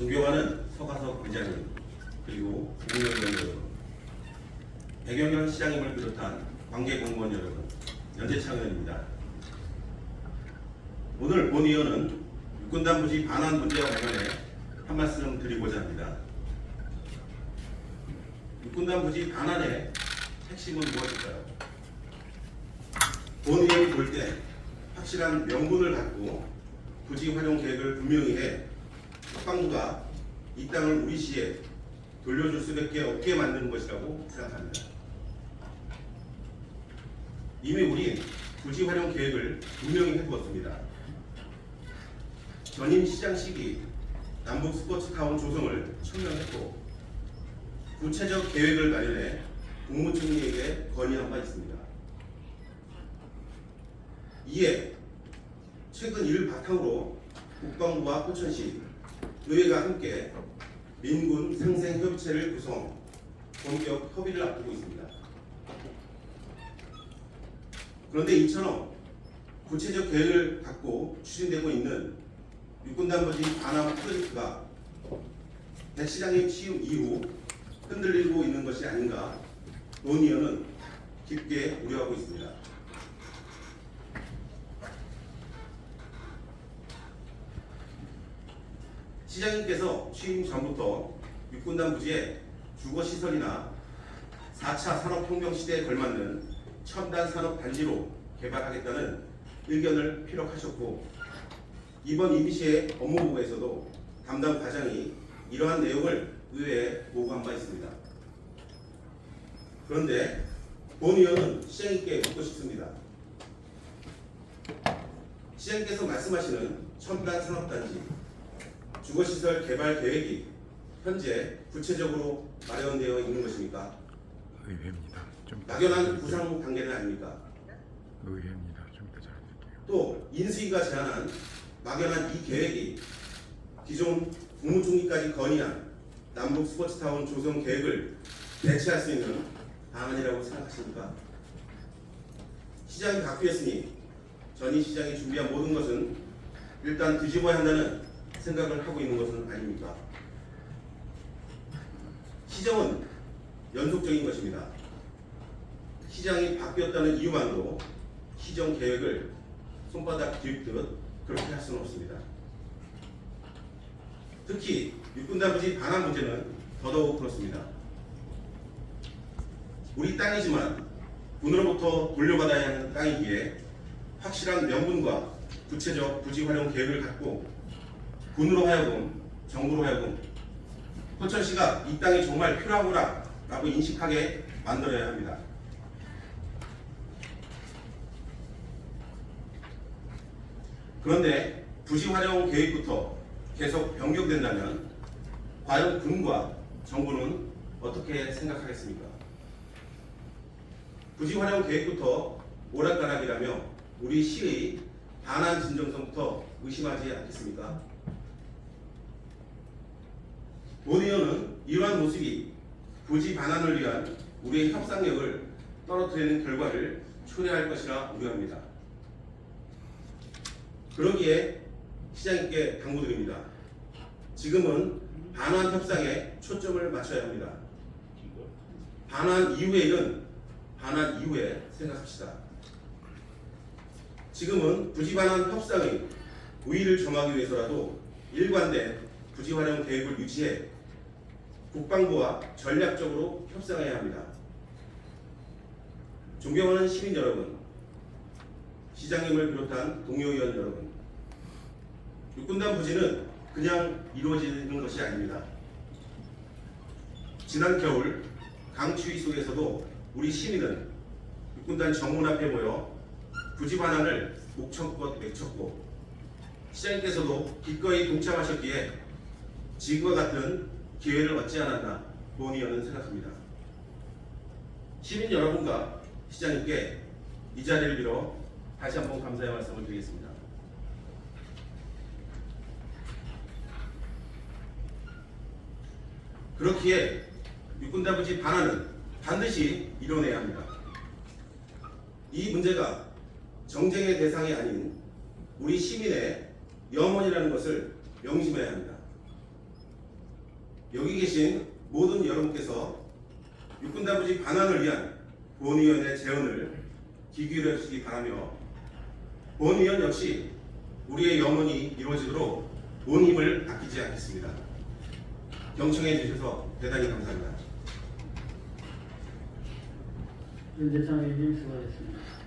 존경하는 서가석 의장님 그리고 공무원 여러분, 백영현 시장님을 비롯한 관계 공무원 여러분, 연재창 의원입니다. 오늘 본 의원은 육군단 부지 반환 문제와 관련해 한 말씀 드리고자 합니다. 육군단 부지 반환의 핵심은 무엇일까요? 본 의원이 볼 때 확실한 명분을 갖고 부지 활용 계획을 분명히 해 국방부가 이 땅을 우리 시에 돌려줄 수밖에 없게 만드는 것이라고 생각합니다. 이미 우리 부지 활용 계획을 분명히 해두었습니다. 전임 시장 시기 남북 스포츠타운 조성을 천명했고 구체적 계획을 마련해 국무총리에게 건의한 바 있습니다. 이에 최근 이를 바탕으로 국방부와 포천시, 의회가 함께 민군 상생협의체를 구성, 본격 협의를 앞두고 있습니다. 그런데 이처럼 구체적 계획을 갖고 추진되고 있는 육군단부지 반환 프로젝트가 백 시장의 취임 이후 흔들리고 있는 것이 아닌가 논의원은 깊게 우려하고 있습니다. 시장님께서 취임 전부터 육군단 부지에 주거 시설이나 4차 산업혁명 시대에 걸맞는 첨단 산업 단지로 개발하겠다는 의견을 피력하셨고 이번 임시의 업무보고에서도 담당 과장이 이러한 내용을 의회에 보고한 바 있습니다. 그런데 본 의원은 시장님께 묻고 싶습니다. 시장님께서 말씀하시는 첨단 산업단지 주거시설 개발 계획이 현재 구체적으로 마련되어 있는 것입니까? 의회입니다. 좀 막연한. 구상 단계는 아닙니까? 의회입니다. 좀 이따 잘할게요. 또 인수위가 제안한 막연한 이 계획이 기존 국무총리까지 건의한 남북 스포츠타운 조성 계획을 대체할 수 있는 방안이라고 생각하십니까? 시장이 바뀌었으니 전임 시장이 준비한 모든 것은 일단 뒤집어야 한다는 생각을 하고 있는 것은 아닙니까? 시정은 연속적인 것입니다. 시장이 바뀌었다는 이유만으로 시정 계획을 손바닥 뒤집듯 그렇게 할 수는 없습니다. 특히 육군단 부지 반환 문제는 더더욱 그렇습니다. 우리 땅이지만 군으로부터 돌려받아야 하는 땅이기에 확실한 명분과 구체적 부지 활용 계획을 갖고 군으로 하여금 정부로 하여금 포천 시가 이 땅이 정말 필요하구나 라고 인식하게 만들어야 합니다. 그런데 부지 활용 계획부터 계속 변경된다면 과연 군과 정부는 어떻게 생각하겠습니까? 부지 활용 계획부터 오락가락이라며 우리 시의 반환 진정성부터 의심하지 않겠습니까? 본 의원은 이러한 모습이 부지 반환을 위한 우리의 협상력을 떨어뜨리는 결과를 초래할 것이라 우려합니다. 그러기에 시장님께 당부드립니다. 지금은 반환 협상에 초점을 맞춰야 합니다. 반환 이후의 일은 반환 이후에 생각합시다. 지금은 부지 반환 협상의 우위를 정하기 위해서라도 일관된 부지 활용 계획을 유지해 국방부와 전략적으로 협상해야 합니다. 존경하는 시민 여러분, 시장님을 비롯한 동료 의원 여러분, 육군단 부지는 그냥 이루어지는 것이 아닙니다. 지난 겨울 강추위 속에서도 우리 시민은 육군단 정문 앞에 모여 부지 반환을 목청껏 외쳤고 시장님께서도 기꺼이 동참하셨기에 지금과 같은 기회를 얻지 않았나 본 의원은 생각합니다. 시민 여러분과 시장님께 이 자리를 빌어 다시 한번 감사의 말씀을 드리겠습니다. 그렇기에 육군단부지 반환은 반드시 이뤄내야 합니다. 이 문제가 정쟁의 대상이 아닌 우리 시민의 영혼이라는 것을 명심해야 합니다. 여기 계신 모든 여러분께서 육군단부지 반환을 위한 본의원의 제언을 귀 기울여 주시기 바라며 본의원 역시 우리의 영혼이 이루어지도록 온 힘을 아끼지 않겠습니다. 경청해 주셔서 대단히 감사합니다. 윤 대장님 수고하셨습니다.